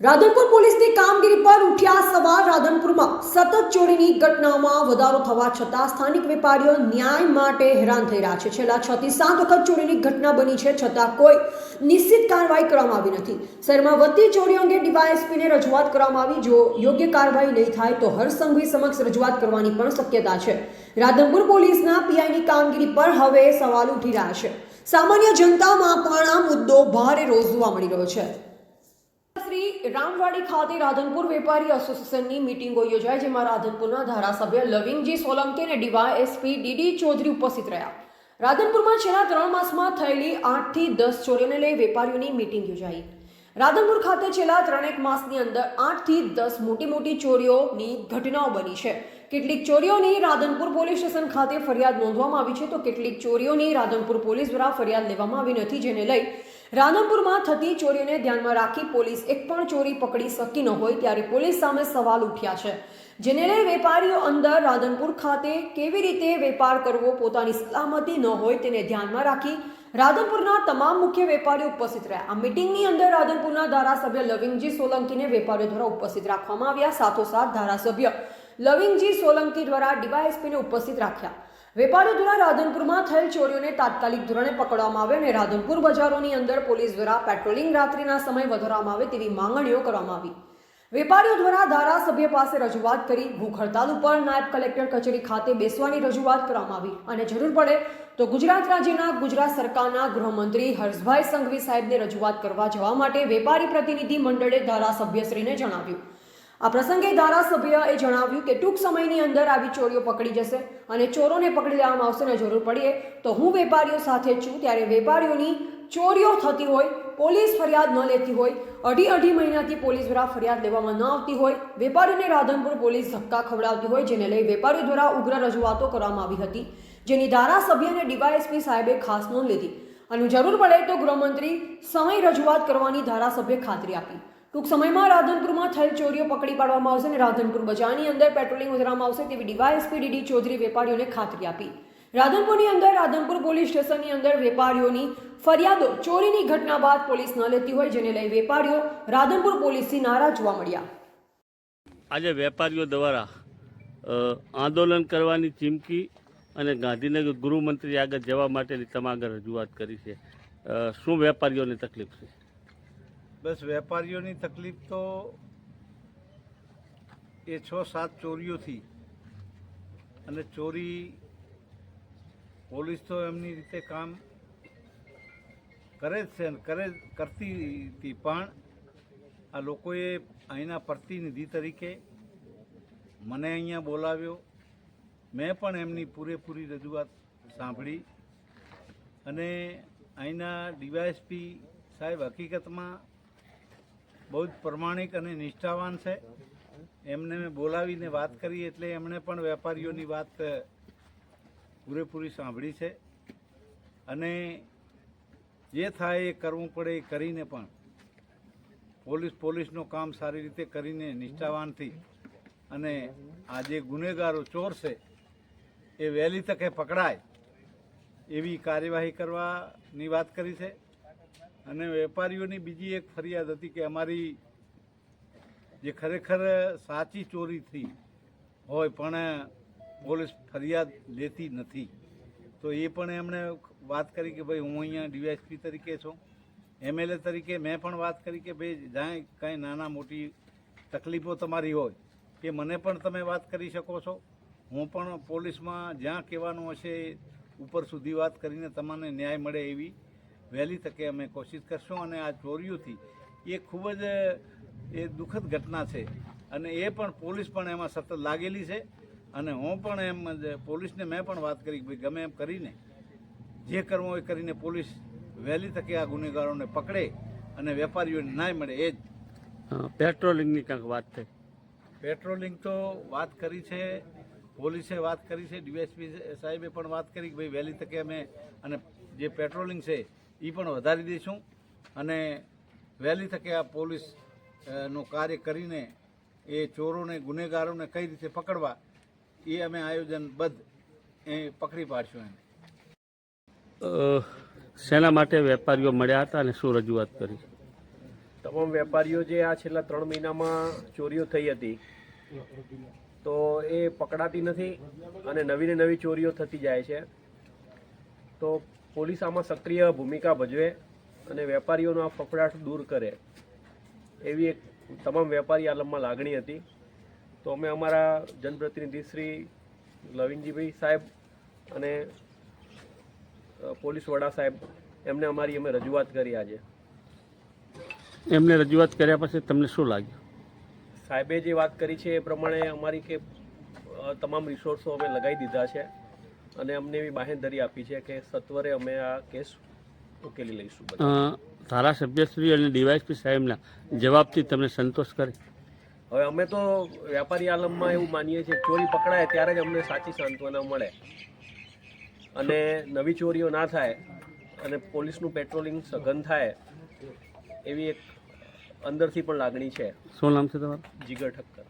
રાધનપુર પોલીસની કામગીરી પર ઉઠ્યા સવાલ રાધનપુરમાં સતત ચોરીની ઘટનામાં વધારો થવા છતાં સ્થાનિક વેપારીઓ ન્યાય માટે હેરાન થઈ રહ્યા છે. છેલ્લા છ થી સાત વખત ચોરીની ઘટના બની છે, છતાં કોઈ નિશ્ચિત કાર્યવાહી કરવામાં આવી નથી. શહેરમાં વધતી ચોરી અંગે ડીવાયએસપીને રજૂઆત કરવામાં આવી. જો યોગ્ય કાર્યવાહી નહીં થાય તો હરસંઘવી સમક્ષ રજૂઆત કરવાની પણ શક્યતા છે. રાધનપુર પોલીસના પીઆઈની કામગીરી પર હવે સવાલ ઉઠી રહ્યા છે. સામાન્ય જનતામાં પણ આ મુદ્દો ભારે રોજ જોવા મળી રહ્યો છે. શ્રી રામવાડી ખાતે રાધનપુર વેપારી એસોસિએશનની મિટિંગો યોજાઈ, જેમાં રાધનપુરના ધારાસભ્ય લવિંગજી સોલંકી અને ડીવાયએસપી ડીડી ચૌધરી ઉપસ્થિત રહ્યા. રાધનપુરમાં છેલ્લા ત્રણ માસમાં થયેલી આઠથી દસ ચોરીઓને લઈ વેપારીઓની મિટિંગ યોજાઈ. રાધનપુર ખાતે છેલ્લા ત્રણેક માસની અંદર આઠથી દસ મોટી મોટી ચોરીઓની ઘટનાઓ બની છે. કેટલીક ચોરીઓની રાધનપુર પોલીસ સ્ટેશન ખાતે ફરિયાદ નોંધવામાં આવી છે. તો કેટલીક ચોરીઓની રાધનપુર પોલીસ દ્વારા ફરિયાદ લેવામાં આવી નથી, જેને લઈ રાધનપુરમાં થતી ચોરીઓને ધ્યાનમાં રાખી પોલીસ એક પણ ચોરી પકડી શકી ન હોય ત્યારે પોલીસ સામે સવાલ ઉઠ્યા છે. જેને લઈ વેપારીઓ અંદર રાધનપુર ખાતે કેવી રીતે વેપાર કરવો, પોતાની સલામતી ન હોય તેને ધ્યાનમાં રાખી રાધનપુરના તમામ મુખ્ય વેપારીઓ ઉપસ્થિત રહ્યા. આ મિટિંગની અંદર રાધનપુરના ધારાસભ્ય લવિંગજી સોલંકીને વેપારીઓ દ્વારા ઉપસ્થિત રાખવામાં આવ્યા. સાથોસાથ ધારાસભ્ય લવિંગજી સોલંકી દ્વારા ડીવાયએસપીને ઉપસ્થિત રાખ્યા. વેપારીઓ દ્વારા રાધનપુરમાં થયેલ ચોરીઓને તાત્કાલિક ધોરણે પકડવામાં આવે અને રાધનપુર બજારોની અંદર પોલીસ દ્વારા પેટ્રોલિંગ રાત્રિના સમય વધારવામાં આવે તેવી માંગણીઓ કરવામાં આવી. વેપારીઓ દ્વારા ધારાસભ્ય પાસે રજૂઆત કરી ભૂખ હડતાલ ઉપર નાયબ કલેક્ટર કચેરી ખાતે બેસવાની રજૂઆત કરવામાં આવી. અને જરૂર પડે તો ગુજરાત રાજ્યના ગુજરાત સરકારના ગૃહમંત્રી હર્ષભાઈ સંઘવી સાહેબને રજૂઆત કરવા જવા માટે વેપારી પ્રતિનિધિ મંડળે ધારાસભ્યશ્રીને જણાવ્યું. આ પ્રસંગે ધારાસભ્યએ જણાવ્યું કે ટૂંક સમયની અંદર આવી ચોરીઓ પકડી જશે અને ચોરોને પકડી લેવામાં આવશે અને જરૂર પડીએ તો હું વેપારીઓ સાથે છું. ત્યારે વેપારીઓની ચોરીઓ થતી હોય, પોલીસ ફરિયાદ ન લેતી હોય, અઢી અઢી મહિનાથી પોલીસ દ્વારા ફરિયાદ લેવામાં ન આવતી હોય, વેપારીઓને રાધનપુર પોલીસ ધક્કા ખવડાવતી હોય, જેને લઈ વેપારીઓ દ્વારા ઉગ્ર રજૂઆતો કરવામાં આવી હતી, જેની ધારાસભ્ય અને ડીવાયએસપી સાહેબે ખાસ નોંધ લીધી. અને જરૂર પડે તો ગૃહમંત્રી સમય રજૂઆત કરવાની ધારાસભ્ય ખાતરી આપી. ટૂંક સમયમાં રાધનપુરમાં થયેલ ચોરીઓ પકડી પાડવામાં આવશે અને રાધનપુર બજારની અંદર પેટ્રોલિંગ વધારવામાં આવશે તેવી ડીવાયએસપી ડીડી ચૌધરી વેપારીઓને ખાતરી આપી. રાધનપુરની અંદર રાધનપુર પોલીસ સ્ટેશનની અંદર વેપારીઓની ફરિયાદો, ચોરીની ઘટના બાદ પોલીસ ન લેતી હોય જેને લઈ વેપારીઓ રાધનપુર પોલીસથી નારાજ જોવા મળ્યા. આજે વેપારીઓ દ્વારા આંદોલન કરવાની ચીમકી અને ગાંધીનગર ગૃહમંત્રી આગળ જવા માટેની તમામ રજૂઆત કરી છે. શું વેપારીઓને તકલીફ છે? બસ વેપારીઓની તકલીફ તો એ છ સાત ચોરીઓથી. અને ચોરી પોલીસ તો એમની રીતે કામ કરે જ છે અને કરે કરતી હતી. પણ આ લોકોએ અહીંના પ્રતિનિધિ તરીકે મને અહીંયા બોલાવ્યો. મેં પણ એમની પૂરેપૂરી રજૂઆત સાંભળી. અને અહીંના ડીવાયએસપી સાહેબ હકીકતમાં બહુ જ પ્રમાણિક અને નિષ્ઠાવાન છે. એમને મેં બોલાવીને વાત કરી એટલે એમણે પણ વેપારીઓની વાત પૂરેપૂરી સાંભળી છે. અને જે થાય એ કરવું પડે એ કરીને પણ પોલીસ, પોલીસનું કામ સારી રીતે કરીને નિષ્ઠાવાનથી અને આ જે ગુનેગારો ચોર છે, એ વહેલી તકે પકડાય એવી કાર્યવાહી કરવાની વાત કરી છે. અને વેપારીઓની બીજી એક ફરિયાદ હતી કે અમારી જે ખરેખર સાચી ચોરી થઈ હોય પણ પોલીસ ફરિયાદ લેતી નથી. તો એ પણ એમણે વાત કરી કે ભાઈ હું અહીંયા ડીવાયએસપી તરીકે છું. એમએલએ તરીકે મેં પણ વાત કરી કે ભાઈ જ્યાં કાંઈ નાના મોટી તકલીફો તમારી હોય કે મને પણ તમે વાત કરી શકો છો. હું પણ પોલીસમાં જ્યાં કહેવાનું હશે ઉપર સુધી વાત કરીને તમને ન્યાય મળે એવી વહેલી તકે અમે કોશિશ કરશું અને આ ચોરીઓથી એ ખૂબ જ એ દુઃખદ ઘટના છે. અને એ પણ પોલીસ પણ એમાં સતત લાગેલી છે. અને હું પણ એમ જ પોલીસને મેં પણ વાત કરી કે ભાઈ ગમે એમ કરીને જે કરવું હોય કરીને પોલીસ વહેલી તકે આ ગુનેગારોને પકડે અને વેપારીઓને ન્યાય મળે એ જ. પેટ્રોલિંગની કંઈક વાત થઈ પેટ્રોલિંગ તો વાત કરી છે પોલીસે વાત કરી છે ડીએસપી સાહેબે પણ વાત કરી કે ભાઈ વહેલી તકે અમે અને જે પેટ્રોલિંગ છે એ પણ વધારી દઈશું. અને વહેલી તકે આ પોલીસનું કાર્ય કરીને એ ચોરોને ગુનેગારોને કઈ રીતે પકડવા એ અમે આયોજનબદ્ધ એ પકડી પાડશું એને શેના માટે વેપારીઓ મળ્યા હતા અને શું રજૂઆત કરી? તમામ વેપારીઓ જે આ છેલ્લા ત્રણ મહિનામાં ચોરીઓ થઈ હતી તો એ પકડાતી નથી અને નવી ને નવી ચોરીઓ થતી જાય છે. તો પોલીસ આમાં સક્રિય ભૂમિકા ભજવે અને વેપારીઓનો આ ફફડાટ દૂર કરે એવી એક તમામ વેપારી આલમમાં લાગણી હતી. તો અમે અમારા જનપ્રતિનિધિ શ્રી લવિંગજીભાઈ સાહેબ અને પોલીસ વડા સાહેબ એમને અમારી અમે રજૂઆત કરી આજે. એમને રજૂઆત કર્યા પછી તમને શું લાગ્યું? સાહેબે જે વાત કરી છે એ પ્રમાણે અમારી કે તમામ રિસોર્સો અમે લગાવી દીધા છે. અને અમને એવી બાહેંધરી આપી છે કે સત્વરે અમે આ કેસ ઉકેલી લઈશું ધારાસભ્યશ્રી અને ડીવાયસપી સાહેબના જવાબથી તમને સંતોષ કરે? હવે અમે તો વેપારી આલમમાં એવું માનીએ છીએ ચોરી પકડાય ત્યારે જ અમને સાચી સાંત્વના મળે. અને નવી ચોરીઓ ના થાય અને પોલીસનું પેટ્રોલિંગ સઘન થાય એવી એક અંદરથી પણ લાગણી છે. શું નામ છે તમારું? જીગર ઠક્કર.